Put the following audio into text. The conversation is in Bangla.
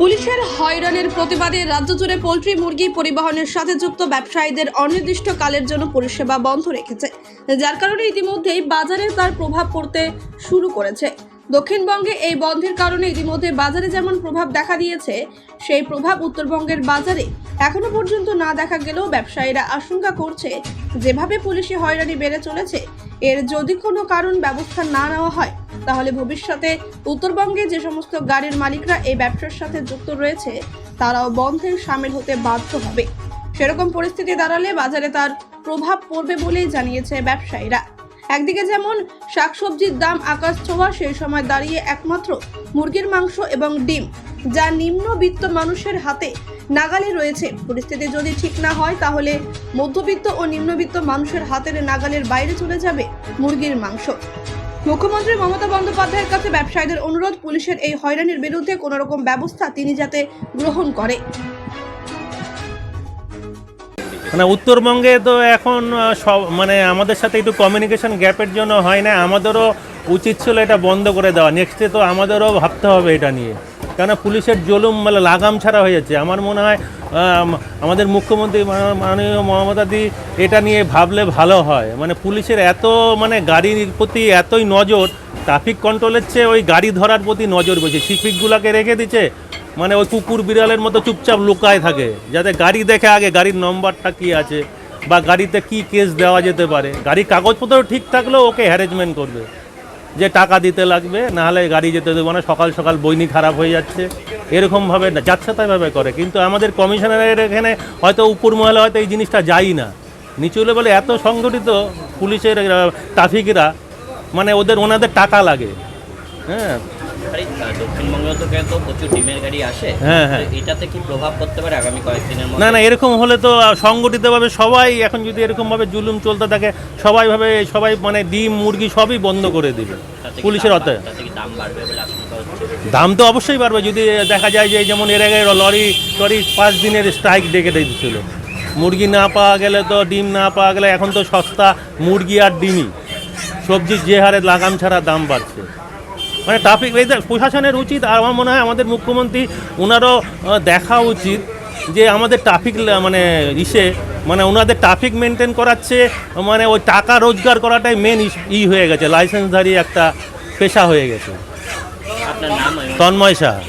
পুলিশের হয়রানির প্রতিবাদে রাজ্য জুড়ে পোলট্রি মুরগি পরিবহনের সাথে যুক্ত ব্যবসায়ীদের অনির্দিষ্টকালের জন্য পরিষেবা বন্ধ রেখেছে, যার কারণে ইতিমধ্যেই বাজারে তার প্রভাব পড়তে শুরু করেছে। দক্ষিণবঙ্গে এই বন্ধের কারণে ইতিমধ্যে বাজারে যেমন প্রভাব দেখা দিয়েছে, সেই প্রভাব উত্তরবঙ্গের বাজারে এখনও পর্যন্ত না দেখা গেলেও ব্যবসায়ীরা আশঙ্কা করছে, যেভাবে পুলিশি হয়রানি বেড়ে চলেছে এর যদি কোনো কারণ ব্যবস্থা না নেওয়া হয়, তাহলে ভবিষ্যতে উত্তরবঙ্গে যে সমস্ত গাড়ির মালিকরা এই ব্যবসার সাথে যুক্ত রয়েছে, তারাও বন্ধের সামিল হতে বাধ্য হবে। সেরকম পরিস্থিতি দাঁড়ালে বাজারে তার প্রভাব পড়বে বলেই জানিয়েছে ব্যবসায়ীরা। একদিকে যেমন শাকসবজির দাম আকাশ ছোঁয়া, সেই সময় দাঁড়িয়ে একমাত্র মুরগির মাংস এবং ডিম যা নিম্নবিত্ত মানুষের হাতে নাগালে রয়েছে। পরিস্থিতি যদি ঠিক না হয়, তাহলে মধ্যবিত্ত ও নিম্নবিত্ত মানুষের হাতের নাগালের বাইরে চলে যাবে মুরগির মাংস। মুখ্যমন্ত্রী মমতা বন্দ্যোপাধ্যায়ের কাছে ব্যবসায়ীদের অনুরোধ, পুলিশের এই হয়রানির বিরুদ্ধে কোনো রকম ব্যবস্থা তিনি যাতে গ্রহণ করে। মানে উত্তরবঙ্গে তো এখন সব মানে আমাদের সাথে একটু কমিউনিকেশন গ্যাপের জন্য হয় না। আমাদেরও উচিত ছিল এটা বন্ধ করে দেওয়া। নেক্সটে তো আমাদেরও ভাবতে হবে এটা নিয়ে। কেন পুলিশের জুলুম মানে লাগাম ছাড়া হয়ে যাচ্ছে। আমার মনে হয় আমাদের মুখ্যমন্ত্রী মাননীয়- মাননীয় মমতাদি এটা নিয়ে ভাবলে ভালো হয়। মানে পুলিশের এত মানে গাড়ির প্রতি এতই নজর ট্রাফিক কন্ট্রোলের চেয়ে ওই গাড়ি ধরার প্রতি নজর বেশি। সিপিকগুলোকে রেখে দিচ্ছে মানে ওই কুকুর বিড়ালের মতো চুপচাপ লুকায় থাকে, যাতে গাড়ি দেখে আগে গাড়ির নম্বরটা কি আছে, বা গাড়িতে কি কেস দেওয়া যেতে পারে। গাড়ির কাগজপত্র ঠিক থাকলেও ওকে হ্যারেজমেন্ট করবে। যে টাকা দিতে লাগবে, নাহলে গাড়ি যেতে দেবো না, সকাল সকাল বইনি খারাপ হয়ে যাচ্ছে। এরকমভাবে না যাচ্ছাতাইভাবে করে। কিন্তু আমাদের কমিশনারের এখানে হয়তো উপর মহলে হয়তো এই জিনিসটা যাই না। নিচু লেভেলে এত সংগঠিত পুলিশের ট্রাফিকরা মানে ওদের ওনাদের টাকা লাগে। হ্যাঁ? আরে, দক্ষিণবঙ্গ থেকে তো প্রচুর ডিমের গাড়ি আসে হ্যাঁ, হ্যাঁ। এটাতে কি প্রভাব পড়তে পারে আগামী কয়েকদিনের মধ্যে? না না এরকম হলে তো সংগঠিতভাবে সবাই এখন যদি এরকমভাবে জুলুম চলতে থাকে সবাই ভাবে সবাই মানে ডিম মুরগি সবই বন্ধ করে দিবে পুলিশের দাম অতে দাম তো অবশ্যই বাড়বে যদি দেখা যায় যে যেমন এর আগে লরি টরি পাঁচ দিনের স্ট্রাইক ডেকে দিয়েছিল। মুরগি না পাওয়া গেলে তো ডিম না পাওয়া গেলে এখন তো সস্তা মুরগি আর ডিমই। সবজির যে হারে লাগাম ছাড়া দাম বাড়ছে। মানে ট্রাফিক প্রশাসনের উচিত আর আমার মনে হয় আমাদের মুখ্যমন্ত্রী ওনারও দেখা উচিত যে আমাদের ট্রাফিক মানে ইসে মানে ওনাদের ট্রাফিক মেনটেন করাচ্ছে মানে ওই টাকা রোজগার করাটাই মেন ই হয়ে গেছে লাইসেন্সধারী একটা পেশা হয়ে গেছে। তন্ময় সাহা।